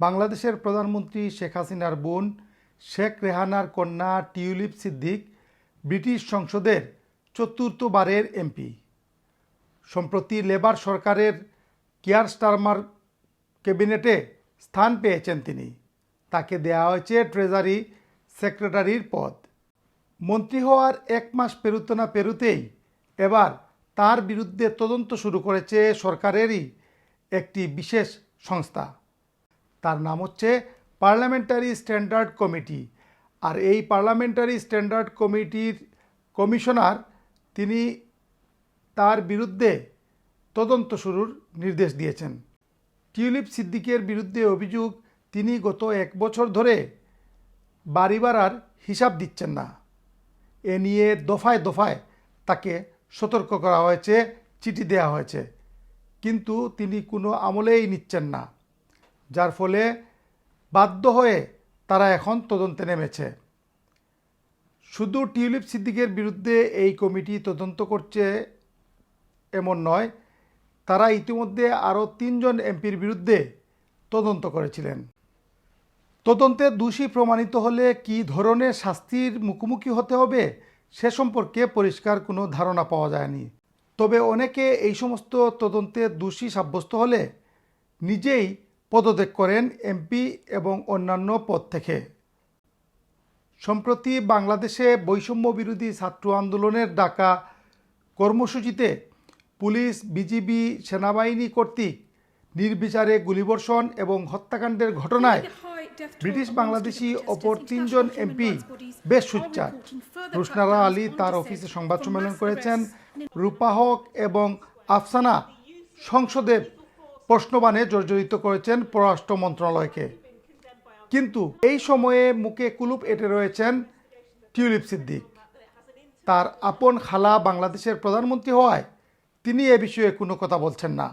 বাংলাদেশের প্রধানমন্ত্রী শেখ হাসিনার বোন শেখ রেহানার কন্যা টিউলিপ সিদ্দিক ব্রিটিশ সংসদের চতুর্থবারের এমপি। সম্প্রতি লেবার সরকারের কেয়ার স্টারমার ক্যাবিনেটে স্থান পেয়েছেন তিনি। তাকে দেওয়া হয়েছে ট্রেজারি সেক্রেটারির পদ। মন্ত্রী হওয়ার এক মাস পেরুতে না পেরুতেই এবার তার বিরুদ্ধে তদন্ত শুরু করেছে সরকারেরই একটি বিশেষ সংস্থা। তার নাম হচ্ছে পার্লামেন্টারি স্ট্যান্ডার্ড কমিটি। আর এই পার্লামেন্টারি স্ট্যান্ডার্ড কমিটির কমিশনার তিনি তার বিরুদ্ধে তদন্ত শুরুর নির্দেশ দিয়েছেন। টিউলিপ সিদ্দিকের বিরুদ্ধে অভিযোগ তিনি গত এক বছর ধরে বাড়ি ভাড়ার হিসাব দিচ্ছেন না। এ নিয়ে দফায় দফায় তাকে সতর্ক করা হয়েছে, চিঠি দেওয়া হয়েছে। কিন্তু তিনি কোনো আমলেই নিচ্ছেন না। যার ফলে বাধ্য হয়ে তারা এখন তদন্তে নেমেছে। শুধু টিউলিপ সিদ্দিকের বিরুদ্ধে এই কমিটি তদন্ত করছে এমন নয়, তারা ইতিমধ্যে আরও তিনজন এমপির বিরুদ্ধে তদন্ত করেছিলেন। তদন্তে দোষী প্রমাণিত হলে কী ধরনের শাস্তির মুখোমুখি হতে হবে সে সম্পর্কে পরিষ্কার কোনো ধারণা পাওয়া যায়নি। তবে অনেকে এই সমস্ত তদন্তে দোষী সাব্যস্ত হলে নিজেই পদত্যাগ করেন এমপি এবং অন্যান্য পদ থেকে। সম্প্রতি বাংলাদেশে বৈষম্য বিরোধী ছাত্র আন্দোলনের ডাকা কর্মসূচিতে পুলিশ, বিজিবি, সেনাবাহিনী কর্তৃক নির্বিচারে গুলিবর্ষণ এবং হত্যাকাণ্ডের ঘটনায় ব্রিটিশ বাংলাদেশি অপর তিনজন এমপি বেশ সুচ্চার রুশনারা আলী তার অফিসে সংবাদ সম্মেলন করেছেন। রূপা হক এবং আফসানা সংসদে প্রশ্নবাণে জর্জরিত করেছেন পররাষ্ট্র মন্ত্রণালয়কে। কিন্তু এই সময়ে মুখে কুলুপ এঁটে রয়েছেন টিউলিপ সিদ্দিক। তার আপন খালা বাংলাদেশের প্রধানমন্ত্রী হওয়ায় তিনি এ বিষয়ে কোনো কথা বলছেন না।